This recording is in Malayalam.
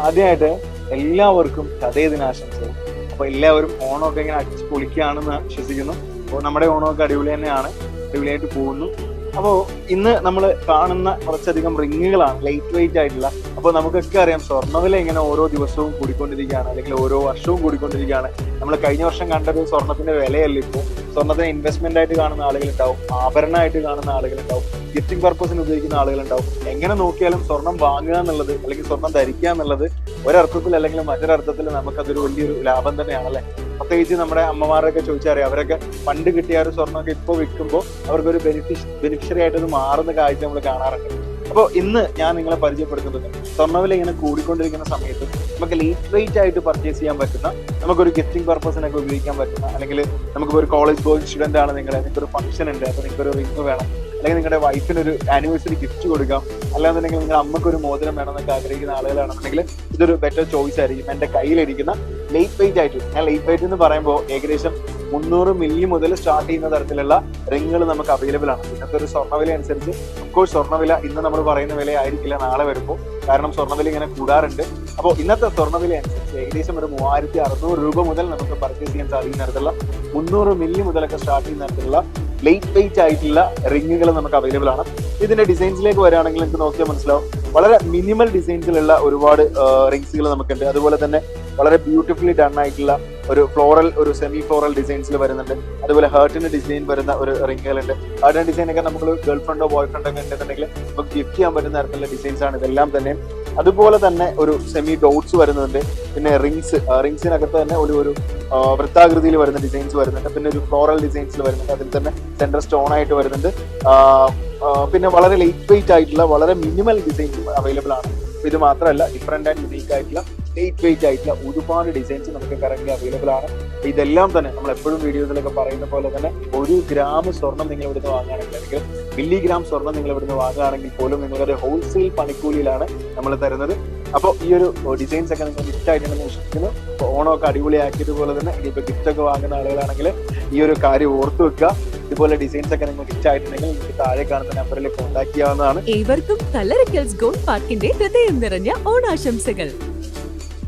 ആദ്യമായിട്ട് എല്ലാവർക്കും ചതയ ദിനാശംസകൾ അപ്പൊ എല്ലാവരും ഓണമൊക്കെ ഇങ്ങനെ അടിച്ച് പൊളിക്കുകയാണെന്ന് വിശ്വസിക്കുന്നു. അപ്പോൾ നമ്മുടെ ഓണമൊക്കെ അടിപൊളി തന്നെയാണ്. അടിപൊളിയായിട്ട് പോകുന്നു. അപ്പോൾ ഇന്ന് നമ്മൾ കാണുന്ന കുറച്ചധികം റിങ്ങുകളാണ് ലൈറ്റ് വെയിറ്റ് ആയിട്ടുള്ള. അപ്പോൾ നമുക്കൊക്കെ അറിയാം സ്വർണവില ഇങ്ങനെ ഓരോ ദിവസവും കൂടിക്കൊണ്ടിരിക്കുകയാണ് അല്ലെങ്കിൽ ഓരോ വർഷവും കൂടിക്കൊണ്ടിരിക്കുകയാണ്. നമ്മൾ കഴിഞ്ഞ വർഷം കണ്ടത് സ്വർണത്തിന്റെ വിലയല്ല ഇപ്പോൾ സ്വർണത്തിന് ഇൻവെസ്റ്റ്മെന്റ് ആയിട്ട് കാണുന്ന ആളുകളുണ്ടാവും ആഭരണമായിട്ട് കാണുന്ന ആളുകളുണ്ടാവും ഗിഫ്റ്റിംഗ് പർപ്പസിന് ഉപയോഗിക്കുന്ന ആളുകളുണ്ടാവും. എങ്ങനെ നോക്കിയാലും സ്വർണം വാങ്ങുക എന്നുള്ളത് അല്ലെങ്കിൽ സ്വർണം ധരിക്കുക എന്നുള്ളത് ഒരർത്ഥത്തിൽ അല്ലെങ്കിൽ മറ്റൊരർത്ഥത്തിൽ നമുക്കതൊരു വലിയൊരു ലാഭം തന്നെയാണ് തന്നെയാണല്ലേ? പ്രത്യേകിച്ച് നമ്മുടെ അമ്മമാരൊക്കെ ചോദിച്ചറിയാം അവരൊക്കെ പണ്ട് കിട്ടിയ ഒരു സ്വർണമൊക്കെ ഇപ്പോൾ വിൽക്കുമ്പോൾ അവർക്കൊരു ബെനിഫിഷ് ബെനിഫിഷ്യറി ആയിട്ട് അത് മാറുന്ന കാഴ്ച നമ്മൾ കാണാറുണ്ട്. അപ്പോൾ ഇന്ന് ഞാൻ നിങ്ങളെ പരിചയപ്പെടുത്തുന്നത് സ്വർണവില ഇങ്ങനെ കൂടിക്കൊണ്ടിരിക്കുന്ന സമയത്ത് നമുക്ക് ലേറ്റ് വെയിറ്റ് ആയിട്ട് പർച്ചേസ് ചെയ്യാൻ പറ്റുന്ന നമുക്കൊരു ഗിഫ്റ്റിംഗ് പർപ്പസിനൊക്കെ ഉപയോഗിക്കാൻ പറ്റുന്ന അല്ലെങ്കിൽ നമുക്ക് ഒരു കോളേജ് ഗോയിങ് സ്റ്റുഡന്റ് ആണ് നിങ്ങൾ നിങ്ങൾക്കൊരു ഫംഗ്ഷൻ ഉണ്ട് അപ്പോൾ നിങ്ങൾക്ക് ഒരു റിംഗ് വേണം അല്ലെങ്കിൽ നിങ്ങളുടെ വൈഫിന് ഒരു ആനിവേഴ്സറി ഗിഫ്റ്റ് കൊടുക്കാം അല്ലാന്നുണ്ടെങ്കിൽ നിങ്ങളുടെ അമ്മയ്ക്ക് ഒരു മോതിരം വേണമെന്നൊക്കെ ആഗ്രഹിക്കുന്ന ആളുകളാണെന്നുണ്ടെങ്കിൽ ഇതൊരു ബെറ്റർ ചോയ്സ് ആയിരിക്കും എന്റെ കയ്യിലിരിക്കുന്ന ലേറ്റ് വെയിറ്റ് ആയിട്ട്. ഞാൻ ലേറ്റ് വെയിറ്റ് എന്ന് പറയുമ്പോൾ ഏകദേശം മുന്നൂറ് മില്ലി മുതൽ സ്റ്റാർട്ട് ചെയ്യുന്ന തരത്തിലുള്ള റിങ്ങുകൾ നമുക്ക് അവൈലബിൾ ആണ്. ഇന്നത്തെ ഒരു സ്വർണവില അനുസരിച്ച്. അഫ്കോഴ്സ് സ്വർണവില ഇന്ന് നമ്മൾ പറയുന്ന വില ആയിരിക്കില്ല നാളെ വരുമ്പോൾ. കാരണം സ്വർണവില ഇങ്ങനെ കൂടാറുണ്ട്. അപ്പോൾ ഇന്നത്തെ സ്വർണവില അനുസരിച്ച് ഏകദേശം ഒരു മൂവായിരത്തി അറുന്നൂറ് രൂപ മുതൽ നമുക്ക് പർച്ചേസ് ചെയ്യാൻ സാധിക്കുന്ന തരത്തിലുള്ള മുന്നൂറ് മില്ലി മുതലൊക്കെ സ്റ്റാർട്ട് ചെയ്യുന്ന തരത്തിലുള്ള ലൈറ്റ് വെയിറ്റ് ആയിട്ടുള്ള റിങ്ങുകൾ നമുക്ക് അവൈലബിൾ ആണ്. ഇതിന്റെ ഡിസൈൻസിലേക്ക് വരികയാണെങ്കിൽ നിങ്ങൾക്ക് നോക്കിയാൽ മനസ്സിലാവും. വളരെ മിനിമൽ ഡിസൈൻസിലുള്ള ഒരുപാട് റിങ്സുകൾ നമുക്കുണ്ട്. അതുപോലെ തന്നെ വളരെ ബ്യൂട്ടിഫുള്ളി ഡൺ ആയിട്ടുള്ള ഒരു ഫ്ലോറൽ ഒരു സെമി ഫ്ലോറൽ ഡിസൈൻസിൽ വരുന്നുണ്ട്. അതുപോലെ ഹേർട്ടിന്റെ ഡിസൈൻ വരുന്ന ഒരു റിങ്ങുകളുണ്ട്. ഹേർട്ടിന്റെ ഡിസൈൻ ഒക്കെ നമ്മൾ ഗേൾ ഫ്രണ്ടോ ബോയ് ഫ്രണ്ടോ ഒക്കെ ഉണ്ടെന്നുണ്ടെങ്കിൽ നമുക്ക് ഗിഫ്റ്റ് ചെയ്യാൻ പറ്റുന്ന തരത്തിലുള്ള ഡിസൈൻസ് ആണ് ഇതെല്ലാം തന്നെ. അതുപോലെ തന്നെ ഒരു സെമി ഡോട്ട്സ് വരുന്നുണ്ട്. പിന്നെ റിങ്സ് റിങ്സിനകത്ത് തന്നെ ഒരു ഒരു വൃത്താകൃതിയിൽ വരുന്ന ഡിസൈൻസ് വരുന്നുണ്ട്. പിന്നെ ഒരു ഫ്ലോറൽ ഡിസൈൻസിൽ വരുന്നുണ്ട്. അതിൽ തന്നെ സെൻട്രൽ സ്റ്റോൺ ആയിട്ട് വരുന്നുണ്ട്. പിന്നെ വളരെ ലൈറ്റ് വെയിറ്റ് ആയിട്ടുള്ള വളരെ മിനിമൽ ഡിസൈൻ അവൈലബിൾ ആണ്. ഇത് മാത്രമല്ല ഡിഫറെന്റ് ആൻഡ് യുണീക്ക് ആയിട്ടുള്ള ലേറ്റ് വെയിറ്റ് ആയിട്ടുള്ള ഒരുപാട് ഡിസൈൻസ് നമുക്ക് കറന്റ് അവൈലബിൾ ആണ്. ഇതെല്ലാം തന്നെ നമ്മൾ എപ്പോഴും വീഡിയോസിലൊക്കെ പറയുന്ന പോലെ തന്നെ ഒരു ഗ്രാം സ്വർണം നിങ്ങൾ ഇവിടുന്ന് വാങ്ങുകയാണെങ്കിൽ അല്ലെങ്കിൽ മില്ലി ഗ്രാം സ്വർണം നിങ്ങൾ ഇവിടുന്ന് വാങ്ങുകയാണെങ്കിൽ പോലും നിങ്ങളൊരു ഹോൾസെയിൽ പണിക്കൂലിയിലാണ് നമ്മൾ തരുന്നത്. അപ്പോൾ ഈ ഒരു ഡിസൈൻസ് ഒക്കെ നിങ്ങൾ ഗിഫ്റ്റ് ആയിട്ടുണ്ടെന്ന് വിശ്വസിക്കുന്നു ഓണമൊക്കെ അടിപൊളിയാക്കിയതുപോലെ തന്നെ ഇനിയിപ്പോൾ ഗിഫ്റ്റ് ഒക്കെ വാങ്ങുന്ന ആളുകളാണെങ്കിൽ ഈ ഒരു കാര്യം ഓർത്തു വെക്കുക. ഇതുപോലെ ഡിസൈൻസ് ഒക്കെ നിങ്ങൾ ഗിഫ്റ്റ് ആയിട്ടുണ്ടെങ്കിൽ നിങ്ങൾക്ക് താഴെ കാണുന്ന നമ്പറിൽ കോൺടാക്ട് ചെയ്യാവുന്നതാണ്. ഏവർക്കും കല്ലറിക്കൽസ് ഗോൾഡ് പാർക്കിന്റെ ഹൃദയം നിറഞ്ഞ ഓണാശംസകൾ.